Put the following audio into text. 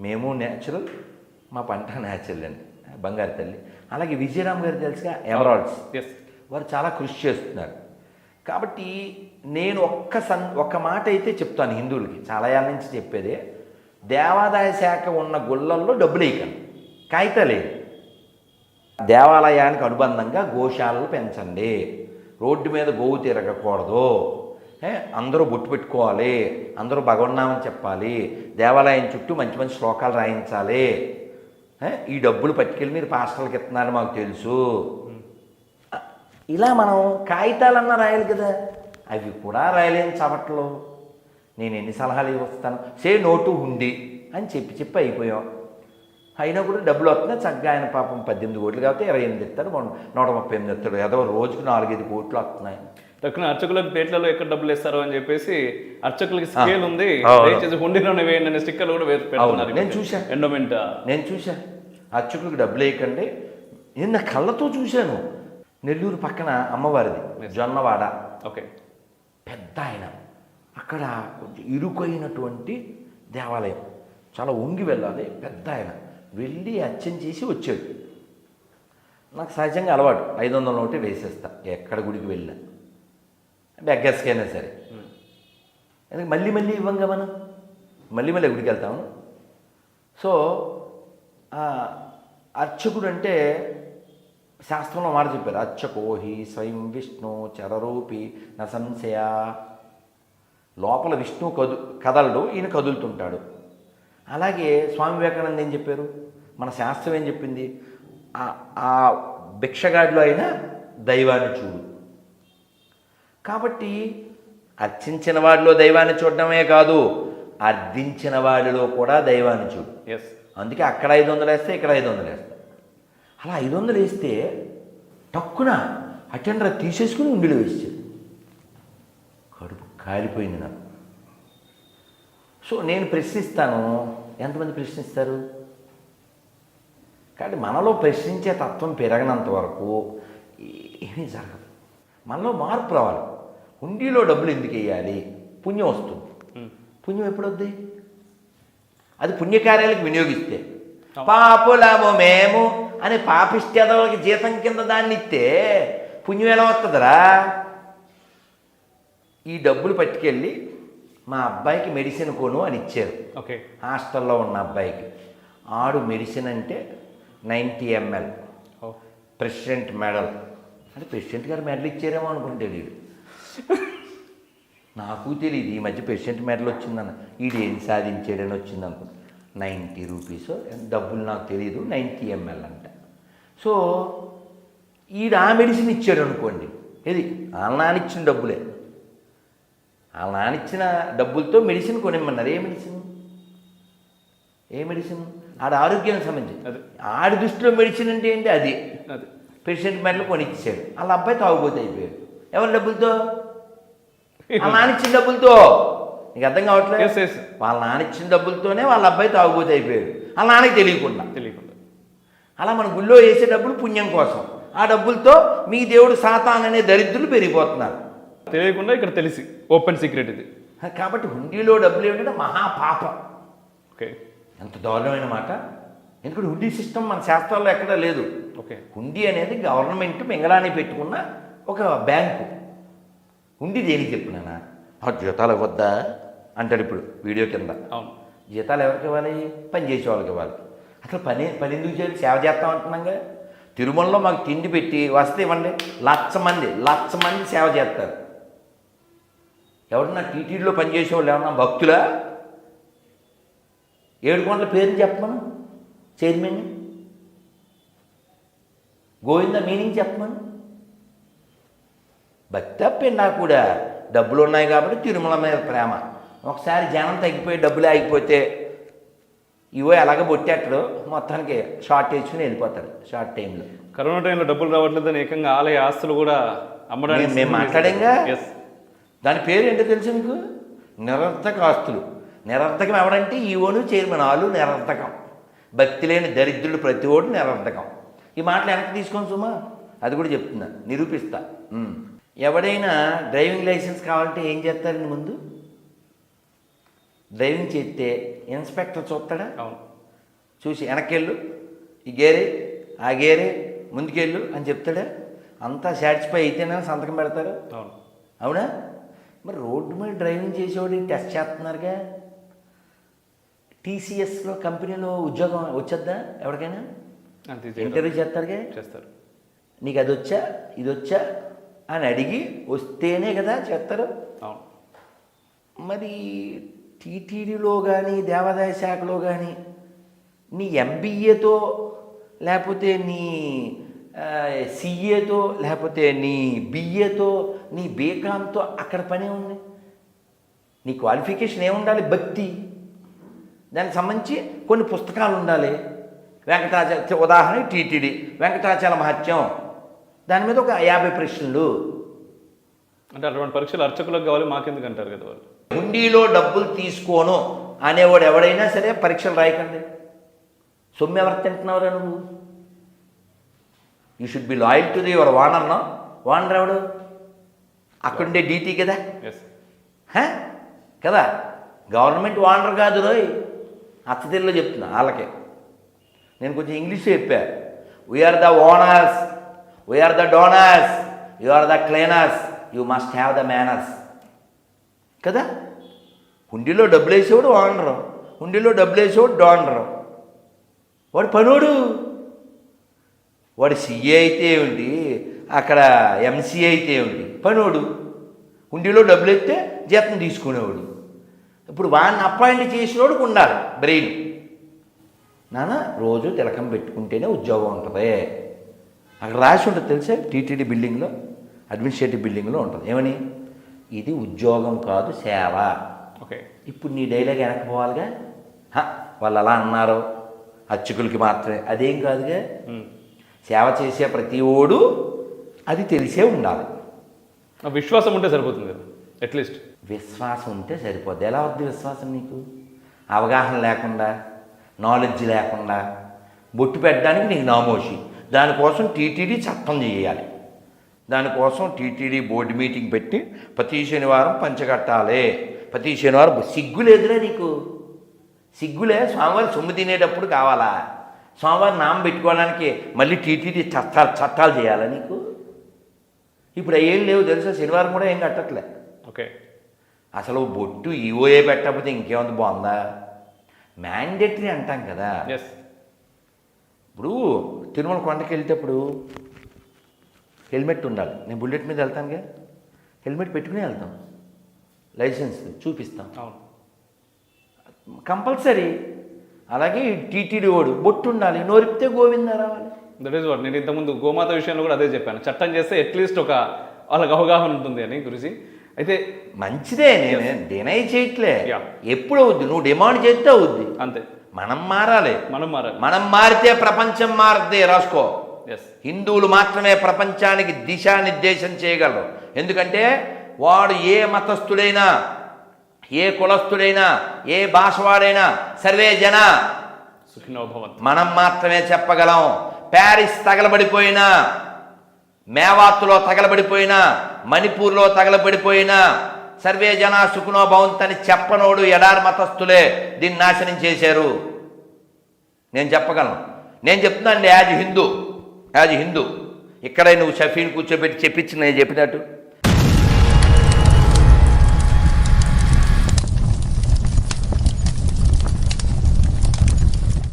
మేము న్యాచురల్ మా పంట న్యాచురల్ అండి. బంగారు తల్లి. అలాగే విజయరామ్ గారు తెలుసుగా ఎమరాల్డ్స్ వారు చాలా కృషి చేస్తున్నారు. కాబట్టి నేను ఒక్క సన్ ఒక్క మాట అయితే చెప్తాను హిందువులకి. చాలా ఏళ్ళ నుంచి చెప్పేదే దేవాదాయ శాఖ ఉన్న గుళ్ళల్లో డబ్బులు వేయకండి. కాగితాలే దేవాలయానికి అనుబంధంగా గోశాలలు పెంచండి. రోడ్డు మీద గోవు తిరగకూడదు. అందరూ బొట్టు పెట్టుకోవాలి అందరూ భగవన్నామని చెప్పాలి దేవాలయం చుట్టూ మంచి మంచి శ్లోకాలు రాయించాలి. ఈ డబ్బులు పట్టుకెళ్ళి మీరు పాస్టర్లకు ఇస్తున్నారని మాకు తెలుసు. ఇలా మనం కాగితాలన్నా రాయాలి కదా. అవి కూడా రాయలేని చవట్లు. నేను ఎన్ని సలహాలు ఇవ్వస్తాను? సే నోటు ఉంది అని చెప్పి చెప్పి అయిపోయాం. అయినా కూడా డబ్బులు వస్తున్నాయి. చక్కగా ఆయన పాపం పద్దెనిమిది కోట్లు కాబట్టి ఇరవై ఎనిమిది ఇస్తాడు నూట ముప్పై ఎనిమిది ఇస్తాడు. ఏదో రోజుకు నాలుగైదు కోట్లు వస్తున్నాయి. తక్కువ అర్చకులకు ప్లేట్లలో ఎక్కడ డబ్బులు ఇస్తారు అని చెప్పేసి అర్చకులకి స్కేల్ ఉంది. దయచేసి హుండీలోనే వేయండి అనే స్టిక్కర్లు కూడా వేసి పెడుతున్నారు నేను చూశా. ఎండోమెంట్ నేను చూశా. అర్చకులకు డబ్బులు వేయకండి. నిన్న కళ్ళతో చూశాను. నెల్లూరు పక్కన అమ్మవారిది జొన్నవాడ. ఓకే. పెద్ద ఆయన. అక్కడ కొంచెం ఇరుకైనటువంటి దేవాలయం. చాలా వంగి వెళ్ళాలి. పెద్ద ఆయన. వెళ్ళి అర్చన చేసి వచ్చాడు. నాకు సహజంగా అలవాటు. ఐదు వందల నోటే వేసేస్తా. ఎక్కడ గుడికి వెళ్ళా బెగ్గర్స్కైనా సరే. ఎందుకంటే మళ్ళీ మళ్ళీ ఇవ్వంగా మనం? మళ్ళీ మళ్ళీ గుడికి వెళ్తాము. సో అర్చకుడు అంటే శాస్త్రంలో మాట చెప్పారు. అర్చకోహి స్వయం విష్ణు చరరూపి న సంశయ. లోపల విష్ణు కదు కదలడు ఈయన కదులుతుంటాడు. అలాగే స్వామి వివేకానంద ఏం చెప్పారు? మన శాస్త్రం ఏం చెప్పింది? ఆ- ఆ భిక్షగాడిలో అయినా దైవాన్ని చూడు. కాబట్టి అర్చించిన వాడిలో దైవాన్ని చూడడమే కాదు అర్థించిన వాడిలో కూడా దైవాన్ని చూడు. ఎస్ అందుకే అక్కడ ఐదు వందలు వేస్తే ఇక్కడ ఐదు వందలు వేస్తా. అలా ఐదు వందలు వేస్తే టక్కున అటెండర్ తీసేసుకుని ఉండిలో వేసాడు కడుపు కాలిపోయింది నాకు. సో నేను ప్రశ్నిస్తాను ఎంతమంది ప్రశ్నిస్తారు? కాబట్టి మనలో ప్రశ్నించే తత్వం పెరగనంత వరకు ఏమీ జరగదు. మనలో మార్పు రావాలి. హుండీలో డబ్బులు ఎందుకు వేయాలి? పుణ్యం వస్తుంది. పుణ్యం ఎప్పుడు వద్ది అది పుణ్యకార్యాలకు వినియోగిస్తే. పాపులము మేము అని పాపిష్టి జీతం కింద దాన్ని ఇస్తే పుణ్యం ఎలా వస్తుందిరా? ఈ డబ్బులు పట్టుకెళ్ళి మా అబ్బాయికి మెడిసిన్ కొను అని ఇచ్చారు. ఓకే. హాస్టల్లో ఉన్న అబ్బాయికి. ఆడు మెడిసిన్ అంటే నైంటీ ఎంఎల్. President medal. అంటే ప్రెసిడెంట్ గారు మెడల్ ఇచ్చారేమో అనుకుంటే వీడు నాకు తెలియదు ఈ మధ్య ప్రెసిడెంట్ మెడల్ వచ్చిందన్న. వీడు ఏం సాధించాడని వచ్చింది అనుకుంటా నైంటీ రూపీస్. డబ్బులు నాకు తెలియదు నైంటీ ఎంఎల్ అంట. సో ఈడు ఆ మెడిసిన్ ఇచ్చాడు అనుకోండి. ఇది వాళ్ళ నాన్న ఇచ్చిన డబ్బులే. వాళ్ళ నాన్న ఇచ్చిన డబ్బులతో మెడిసిన్ కొనిమ్మన్నారు. ఏ మెడిసిన్? ఏ మెడిసిన్? ఆడ ఆరోగ్యానికి సంబంధించి. అదే. ఆడి దృష్టిలో మెడిసిన్ అంటే ఏంటి? అది. అది. పేషెంట్ మెడలు కొనిచ్చాడు వాళ్ళ అబ్బాయి తాగుబోతే అయిపోయాడు. ఎవరి డబ్బులతో? వాళ్ళ నానిచ్చిన డబ్బులతో. నీకు అర్థం కావట్లేదు. వాళ్ళ నానిచ్చిన డబ్బులతోనే వాళ్ళ అబ్బాయి తాగుబోతే అయిపోయాడు. వాళ్ళ నాన్నకి తెలియకుండా. తెలియకుండా. అలా మన గుళ్ళో వేసే డబ్బులు పుణ్యం కోసం. ఆ డబ్బులతో మీ దేవుడు సాతాన్ అనే దరిద్రులు పెరిగిపోతున్నారు. తెలియకుండా ఇక్కడ తెలిసి ఓపెన్ సీక్రెట్ ఇది. కాబట్టి హుండీలో డబ్బులు ఏమిటంటే మహాపాపం. ఓకే. ఎంత దారుణమైన మాట. ఎందుకంటే హుండీ సిస్టమ్ మన శాస్త్రాల్లో ఎక్కడా లేదు. ఓకే. హుండీ అనేది గవర్నమెంట్ మింగళాన్ని పెట్టుకున్న ఒక బ్యాంకు. దేనికి చెప్పున్నానా ఆ జీతాలు ఇవ్వద్దా? అంటాడు ఇప్పుడు వీడియో కింద. అవును. జీతాలు ఎవరికి ఇవ్వాలి? పని చేసే వాళ్ళకి ఇవ్వాలి. అసలు పని పని ఎందుకు చేయాలి? సేవ చేస్తాం అంటున్నాగా. తిరుమలలో మాకు తిండి పెట్టి వస్తే ఇవ్వండి. లక్ష మంది లక్ష మంది సేవ చేస్తారు. ఎవరన్నా టీటీడీలో పనిచేసే వాళ్ళు ఏమన్నా భక్తులా? ఏడు కొండల పేరు చెప్పమను చైర్మన్ గోవింద మీనింగ్ చెప్పమను భక్తి తప్పిండా కూడా? డబ్బులు ఉన్నాయి కాబట్టి తిరుమల మీద ప్రేమ. ఒకసారి జనం తగ్గిపోయి డబ్బులు ఆగిపోతే ఇవో ఎలాగ బొట్టేట్టడు మొత్తానికి షార్ట్ వేసుకుని వెళ్ళిపోతారు షార్ట్ టైంలో. కరోనా టైంలో డబ్బులు రావట్లేదని ఏకంగా ఆలయ ఆస్తులు కూడా అమ్మడానికి మేము- మాట్లాడంగా? దాని పేరు ఏంటో తెలుసు మీకు నిరర్థక ఆస్తులు. నిరర్థకం ఎవడంటే ఈవోను చైర్మన్ వాళ్ళు నిరర్థకం. భక్తి లేని దరిద్రుడు ప్రతి ఓడు నిరర్థకం. ఈ మాటలు వెనక్కి తీసుకొని సుమా. అది కూడా చెప్తున్నా. నిరూపిస్తా. ఎవడైనా డ్రైవింగ్ లైసెన్స్ కావాలంటే ఏం చేస్తారండి ముందు? డ్రైవింగ్ చేస్తే ఇన్స్పెక్టర్ చూస్తాడా? అవును. చూసి వెనక్కెళ్ళు ఈ గేరే ఆ గేరే ముందుకెళ్ళు అని చెప్తాడా? అంతా సాటిస్ఫై అయితేనే సంతకం పెడతారు. అవును. అవునా? మరి రోడ్డు మీద డ్రైవింగ్ చేసేవాడు టెస్ట్ చేస్తున్నారుగా? టీసీఎస్లో కంపెనీలో ఉద్యోగం వచ్చేద్దా ఎవరికైనా? ఇంటర్వ్యూ చేస్తారుగా? చేస్తారు. నీకు అది వచ్చా ఇది వచ్చా? అని అడిగి వస్తేనే కదా చేస్తారు మరి టీటీడీలో కానీ దేవాదాయ శాఖలో కానీ నీ ఎంబీఏతో లేకపోతే నీ సిఏతో లేకపోతే నీ బిఏతో నీ బీకామ్తో అక్కడ పనే ఉంది. నీ క్వాలిఫికేషన్ ఏముండాలి? భక్తి. దానికి సంబంధించి కొన్ని పుస్తకాలు ఉండాలి. వెంకటాచల ఉదాహరణ టీటీడీ. వెంకటాచల మహత్యం. దాని మీద ఒక యాభై ప్రశ్నలు. అంటే అటువంటి పరీక్షలు అర్చకులకు కావాలి మాకెందుకు అంటారు కదా వాళ్ళు? హుండీలో డబ్బులు తీసుకోను అనేవాడు ఎవడైనా సరే పరీక్షలు రాయకండి. సొమ్ము ఎవరు తింటున్నావురా నువ్వు? You should be loyal to the your owner owner ఎవడు? అక్కడుండే డీటీ కదా? కదా? గవర్నమెంట్ వానర్ కాదు రోయ్. అచ్చతిల్లో చెప్తున్నా వాళ్ళకే. నేను కొంచెం ఇంగ్లీష్ చెప్పా. We are the owners we are the donors you are the cleaners you must have the manners కదా? హుండీలో డబ్బులు వేసేవాడు ఓనరు హుండీలో డబ్బులు వేసేవాడు డోనరు వాడు పనోడు. వాడు సిఏ అయితే ఏమిటి అక్కడ ఎంసీ అయితే ఏమిటి పనోడు. హుండీలో డబ్బులు ఎత్తే జీతం తీసుకునేవాడు. ఇప్పుడు వాడిని అపాయింట్ చేసినోడికి ఉండాలి. బ్రెయిన్ నాన్న రోజు తిలకం పెట్టుకుంటేనే ఉద్యోగం ఉంటుంది. అక్కడ రాసి ఉంటుంది తెలుసా? టీటీడీ బిల్డింగ్లో అడ్మినిస్ట్రేటివ్ బిల్డింగ్లో ఉంటుంది. ఏమని? ఇది ఉద్యోగం కాదు సేవ. ఓకే. ఇప్పుడు నీ డైలాగ్ వెనకపోవాలిగా హ, వాళ్ళు అలా అన్నారు. అర్చకులకి మాత్రమే. అదేం కాదుగా? సేవ చేసే ప్రతి ఓడు అది తెలిసే ఉండాలి. విశ్వాసం ఉంటే సరిపోతుంది కదా అట్లీస్ట్ విశ్వాసం ఉంటే సరిపోద్ది. ఎలా వద్దు విశ్వాసం నీకు? అవగాహన లేకుండా నాలెడ్జ్ లేకుండా బొట్టు పెట్టడానికి నీకు నామోషి. దానికోసం టీటీడీ చట్టం చేయాలి. దానికోసం టీటీడీ బోర్డు మీటింగ్ పెట్టి ప్రతి శనివారం పంచగట్టాలి. ప్రతి శనివారం సిగ్గు లేదులే నీకు. సిగ్గులే స్వామివారి సొమ్ము తినేటప్పుడు కావాలా? స్వామివారి నామం పెట్టుకోవడానికి మళ్ళీ టీటీడీ చట్టాలు చట్టాలు చేయాలా నీకు? ఇప్పుడు ఏం లేవు తెలుసా? శనివారం కూడా ఏం కట్టట్లే. ఓకే. అసలు బొట్టు ఈఓఏ పెట్టకపోతే ఇంకేముంది బాగుందా? మ్యాండేటరీ అంటాం కదా. ఇప్పుడు తిరుమల కొండకి వెళ్తేప్పుడు హెల్మెట్ ఉండాలి. నేను బుల్లెట్ మీద వెళ్తానుగా. హెల్మెట్ పెట్టుకుని వెళ్తాం. లైసెన్స్ చూపిస్తాం. అవును. కంపల్సరీ. అలాగే టీటీడీ ఓడు బొట్టు ఉండాలి. నోరిపితే గోవిందా రావాలి. దట్ ఈస్ వాట్ నేను ఇంతకుముందు గోమాత విషయంలో కూడా అదే చెప్పాను. చట్టం చేస్తే అట్లీస్ట్ ఒక వాళ్ళకి అవగాహన ఉంటుంది అని గురించి అయితే మంచిదే. నేను డినై చేయట్లే. ఎప్పుడు అవుద్ది? నువ్వు డిమాండ్ చేస్తే అవుద్ది. అంతే. మనం మారాలి. మనం మారాలి. మనం మారితే ప్రపంచం మారుద్ది రాసుకో. హిందువులు మాత్రమే ప్రపంచానికి దిశానిర్దేశం చేయగలరు. ఎందుకంటే వాడు ఏ మతస్థుడైనా ఏ కులస్థుడైనా ఏ భాషవాడైనా సర్వే జన. మనం మాత్రమే చెప్పగలం. ప్యారిస్ తగలబడిపోయినా మేవాత్తులో తగలబడిపోయినా మణిపూర్లో తగలబడిపోయినా సర్వే జన సుఖనో భవంతని చెప్పనోడు ఎడారి మతస్థులే. దీన్ని నాశనం చేశారు. నేను చెప్పగలను. నేను చెప్తున్నాను యాజ్ హిందూ. యాజ్ హిందూ. ఇక్కడే నువ్వు షఫీని కూర్చోబెట్టి చెప్పించి నేను చెప్పినట్టు.